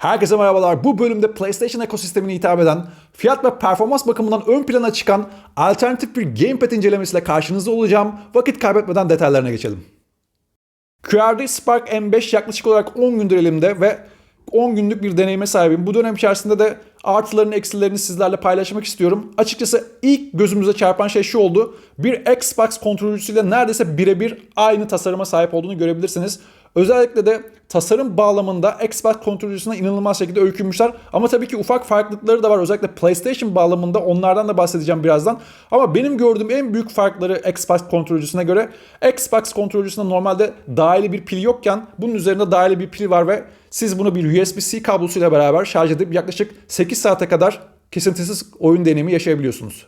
Herkese merhabalar. Bu bölümde PlayStation ekosistemine hitap eden, fiyat ve performans bakımından ön plana çıkan alternatif bir gamepad incelemesiyle karşınızda olacağım. Vakit kaybetmeden detaylarına geçelim. QRD Spark M5 yaklaşık olarak 10 gündür elimde ve 10 günlük bir deneyime sahibim. Bu dönem içerisinde de artılarını eksilerini sizlerle paylaşmak istiyorum. Açıkçası ilk gözümüze çarpan şey şu oldu. Bir Xbox kontrolcüsüyle neredeyse birebir aynı tasarıma sahip olduğunu görebilirsiniz. Özellikle de tasarım bağlamında Xbox kontrolcüsüne inanılmaz şekilde öykünmüşler. Ama tabii ki ufak farklılıkları da var. Özellikle PlayStation bağlamında onlardan da bahsedeceğim birazdan. Ama benim gördüğüm en büyük farkları Xbox kontrolcüsüne göre Xbox kontrolcüsünde normalde dahili bir pil yokken bunun üzerinde dahili bir pil var ve siz bunu bir USB-C kablosuyla beraber şarj edip yaklaşık 8 saate kadar kesintisiz oyun deneyimi yaşayabiliyorsunuz.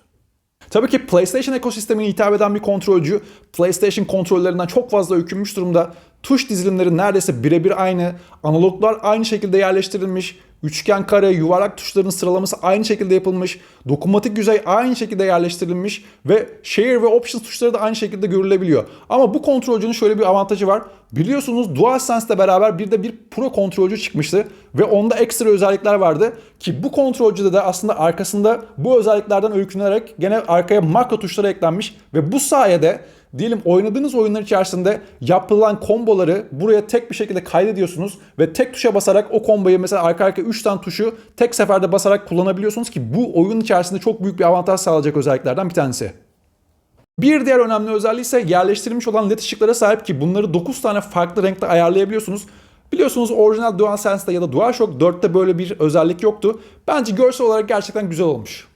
Tabii ki PlayStation ekosistemine hitap eden bir kontrolcü PlayStation kontrollerinden çok fazla öykünmüş durumda. Tuş dizilimleri neredeyse birebir aynı. Analoglar aynı şekilde yerleştirilmiş. Üçgen, kare, yuvarlak tuşların sıralaması aynı şekilde yapılmış. Dokunmatik yüzey aynı şekilde yerleştirilmiş ve Share ve Options tuşları da aynı şekilde görülebiliyor. Ama bu kontrolcünün şöyle bir avantajı var. Biliyorsunuz DualSense ile beraber bir de bir Pro kontrolcü çıkmıştı ve onda ekstra özellikler vardı ki bu kontrolcüde de aslında arkasında bu özelliklerden öykünerek gene arkaya makro tuşları eklenmiş ve bu sayede diyelim oynadığınız oyunlar içerisinde yapılan komboları buraya tek bir şekilde kaydediyorsunuz ve tek tuşa basarak o komboyu mesela arka arkaya 3 tane tuşu tek seferde basarak kullanabiliyorsunuz ki bu oyun içerisinde çok büyük bir avantaj sağlayacak özelliklerden bir tanesi. Bir diğer önemli özelliği ise yerleştirilmiş olan led ışıklara sahip ki bunları 9 tane farklı renkte ayarlayabiliyorsunuz. Biliyorsunuz orijinal DualSense'de ya da DualShock 4'te böyle bir özellik yoktu. Bence görsel olarak gerçekten güzel olmuş.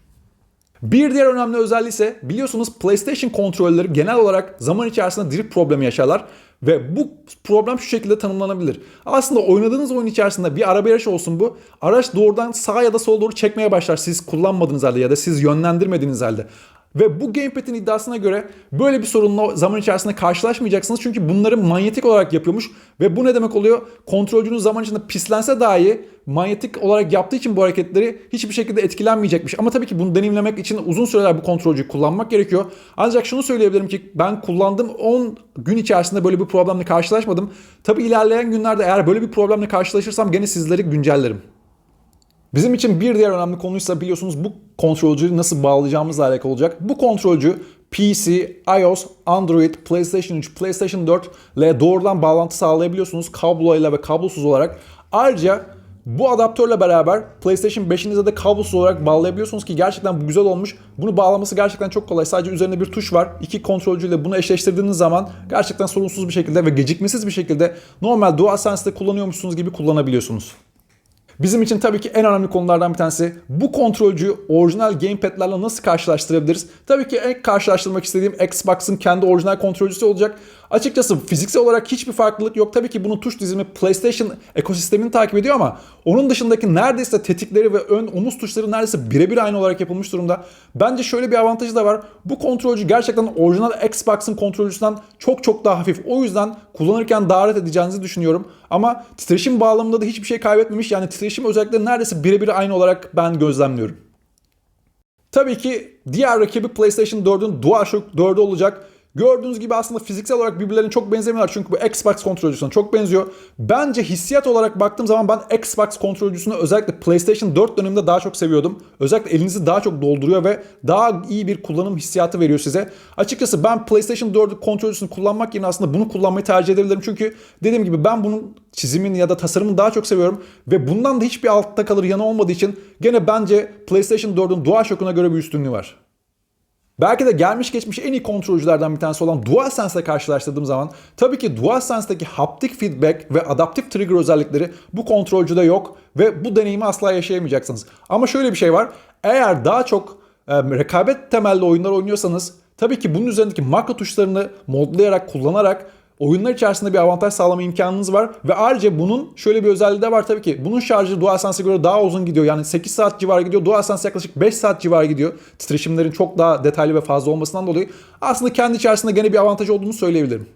Bir diğer önemli özelliği ise biliyorsunuz PlayStation kontrolleri genel olarak zaman içerisinde drift problemi yaşarlar ve bu problem şu şekilde tanımlanabilir. Aslında oynadığınız oyun içerisinde bir araba yarışı olsun bu. Araç doğrudan sağa ya da sola doğru çekmeye başlar siz kullanmadığınız halde ya da siz yönlendirmediğiniz halde. Ve bu gamepad'in iddiasına göre böyle bir sorunla zaman içerisinde karşılaşmayacaksınız. Çünkü bunları manyetik olarak yapıyormuş. Ve bu ne demek oluyor? Kontrolcünüz zaman içinde pislense dahi manyetik olarak yaptığı için bu hareketleri hiçbir şekilde etkilenmeyecekmiş. Ama tabii ki bunu deneyimlemek için uzun süreler bu kontrolcüyü kullanmak gerekiyor. Ancak şunu söyleyebilirim ki ben kullandığım 10 gün içerisinde böyle bir problemle karşılaşmadım. Tabii ilerleyen günlerde eğer böyle bir problemle karşılaşırsam gene sizleri güncellerim. Bizim için bir diğer önemli konuysa biliyorsunuz bu kontrolcüyü nasıl bağlayacağımızla alakalı olacak. Bu kontrolcü PC, iOS, Android, PlayStation 3, PlayStation 4 ile doğrudan bağlantı sağlayabiliyorsunuz kabloyla ve kablosuz olarak. Ayrıca bu adaptörle beraber PlayStation 5'inize de kablosuz olarak bağlayabiliyorsunuz ki gerçekten bu güzel olmuş. Bunu bağlaması gerçekten çok kolay. Sadece üzerinde bir tuş var. İki kontrolcüyle bunu eşleştirdiğiniz zaman gerçekten sorunsuz bir şekilde ve gecikmesiz bir şekilde normal DualSense'de kullanıyormuşsunuz gibi kullanabiliyorsunuz. Bizim için tabii ki en önemli konulardan bir tanesi bu kontrolcüyü orijinal gamepad'lerle nasıl karşılaştırabiliriz? Tabii ki en karşılaştırmak istediğim Xbox'ın kendi orijinal kontrolcüsü olacak. Açıkçası fiziksel olarak hiçbir farklılık yok. Tabii ki bunun tuş dizimi PlayStation ekosistemini takip ediyor ama onun dışındaki neredeyse tetikleri ve ön omuz tuşları neredeyse birebir aynı olarak yapılmış durumda. Bence şöyle bir avantajı da var. Bu kontrolcü gerçekten orijinal Xbox'ın kontrolcüsünden çok çok daha hafif. O yüzden kullanırken rahat edeceğinizi düşünüyorum. Ama titreşim bağlamında da hiçbir şey kaybetmemiş. Yani titreşim özellikleri neredeyse birebir aynı olarak ben gözlemliyorum. Tabii ki diğer rakibi PlayStation 4'ün DualShock 4'ü olacak. Gördüğünüz gibi aslında fiziksel olarak birbirlerine çok benzemiyorlar. Çünkü bu Xbox kontrolcüsüne çok benziyor. Bence hissiyat olarak baktığım zaman ben Xbox kontrolcüsünü özellikle PlayStation 4 döneminde daha çok seviyordum. Özellikle elinizi daha çok dolduruyor ve daha iyi bir kullanım hissiyatı veriyor size. Açıkçası ben PlayStation 4 kontrolcüsünü kullanmak yerine aslında bunu kullanmayı tercih edebilirim. Çünkü dediğim gibi ben bunun çizimini ya da tasarımını daha çok seviyorum. Ve bundan da hiçbir altta kalır yanı olmadığı için gene bence PlayStation 4'ün DualShock'una göre bir üstünlüğü var. Belki de gelmiş geçmiş en iyi kontrolcülerden bir tanesi olan DualSense ile karşılaştırdığım zaman tabii ki DualSense'deki haptik feedback ve adaptif trigger özellikleri bu kontrolcüde yok ve bu deneyimi asla yaşayamayacaksınız. Ama şöyle bir şey var. Eğer daha çok e, rekabet temelli oyunlar oynuyorsanız tabii ki bunun üzerindeki makro tuşlarını modlayarak, kullanarak oyunlar içerisinde bir avantaj sağlama imkanınız var. Ve ayrıca bunun şöyle bir özelliği de var tabii ki. Bunun şarjı DualSense'e göre daha uzun gidiyor. Yani 8 saat civarı gidiyor. DualSense yaklaşık 5 saat civarı gidiyor. Titreşimlerin çok daha detaylı ve fazla olmasından dolayı aslında kendi içerisinde gene bir avantaj olduğunu söyleyebilirim.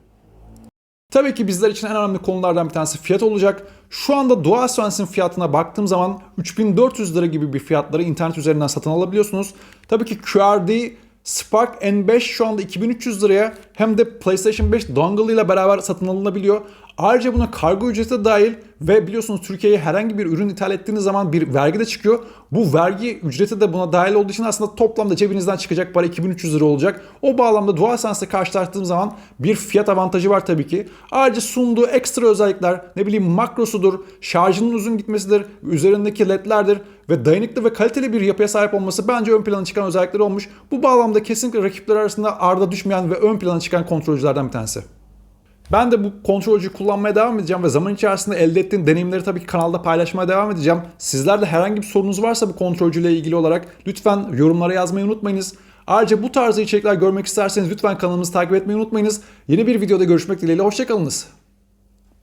Tabii ki bizler için en önemli konulardan bir tanesi fiyat olacak. Şu anda DualSense'in fiyatına baktığım zaman 3400 lira gibi bir fiyatları internet üzerinden satın alabiliyorsunuz. Tabii ki QRD Spark N5 şu anda 2300 liraya hem de PlayStation 5 dongle ile beraber satın alınabiliyor. Ayrıca buna kargo ücreti de dahil ve biliyorsunuz Türkiye'ye herhangi bir ürün ithal ettiğiniz zaman bir vergi de çıkıyor. Bu vergi ücreti de buna dahil olduğu için aslında toplamda cebinizden çıkacak para 2300 lira olacak. O bağlamda DualSense'le karşılaştırdığım zaman bir fiyat avantajı var tabii ki. Ayrıca sunduğu ekstra özellikler ne bileyim makrosudur, şarjının uzun gitmesidir, üzerindeki ledlerdir ve dayanıklı ve kaliteli bir yapıya sahip olması bence ön plana çıkan özellikleri olmuş. Bu bağlamda kesinlikle rakipler arasında arda düşmeyen ve ön plana çıkan kontrolcülerden bir tanesi. Ben de bu kontrolcüyü kullanmaya devam edeceğim ve zaman içerisinde elde ettiğim deneyimleri tabii ki kanalda paylaşmaya devam edeceğim. Sizler de herhangi bir sorunuz varsa bu kontrolcüyle ilgili olarak lütfen yorumlara yazmayı unutmayınız. Ayrıca bu tarz içerikler görmek isterseniz lütfen kanalımızı takip etmeyi unutmayınız. Yeni bir videoda görüşmek dileğiyle hoşçakalınız.